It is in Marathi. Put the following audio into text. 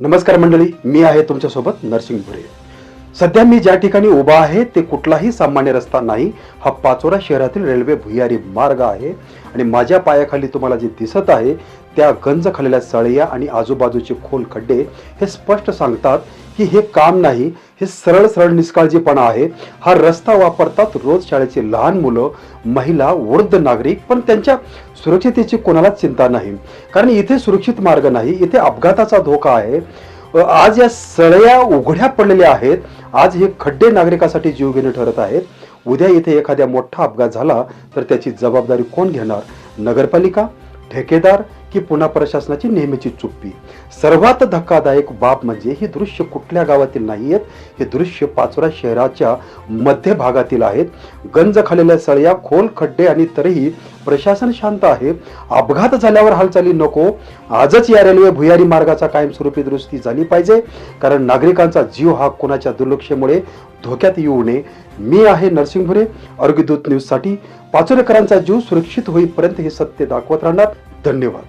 नमस्कार मंडळी मी आहे तुमच्यासोबत नरसिंग भुरे सध्या मी ज्या ठिकाणी उभा आहे ते कुठलाही सामान्य रस्ता नाही. हा पाचोरा शहरातील रेल्वे भुयारी मार्ग आहे. आणि माझ्या पायाखाली तुम्हाला जे दिसत आहे त्या गंज खालेल्या सळया आणि आजूबाजूचे खोल खड्डे हे स्पष्ट सांगतात की हे काम नाही हे सरळ सरळ निष्काळजीपणा आहे. हा रस्ता वापरतात रोज शाळेचे लहान मुलं महिला वृद्ध नागरिक पण त्यांच्या सुरक्षितेची कोणालाच चिंता नाही. कारण इथे सुरक्षित मार्ग नाही इथे अपघाताचा धोका आहे. आज या सळया उघड्या पडलेल्या आहेत. आज हे खड्डे नागरिकासाठी जीवघेणे ठरत आहेत. उद्या इथे एखाद्या मोठा अपघात झाला तर त्याची जबाबदारी कोण घेणार? नगरपालिका ठेकेदार की पुन्हा प्रशासनाची नेहमीची चुप्पी? सर्वात धक्कादायक बाब म्हणजे ही दृश्य कुठल्या गावातील नाही आहेत हे दृश्य पाचोरा शहराच्या मध्य भागातील आहेत. गंज खालेल्या सळया खोल खड्डे आणि तरीही प्रशासन शांत आहे. अपघात झाल्यावर हालचाली नको. आजच या रेल्वे भुयारी मार्गाचा कायमस्वरूपी दुरुस्ती झाली पाहिजे. कारण नागरिकांचा जीव हा कोणाच्या दुर्लक्षेमुळे धोक्यात येऊ नये. मी आहे नरसिंहपुरे आरोग्यदूत न्यूजसाठी. पाचोरेकरांचा जीव सुरक्षित होईपर्यंत हे सत्य दाखवत राहणार. धन्यवाद.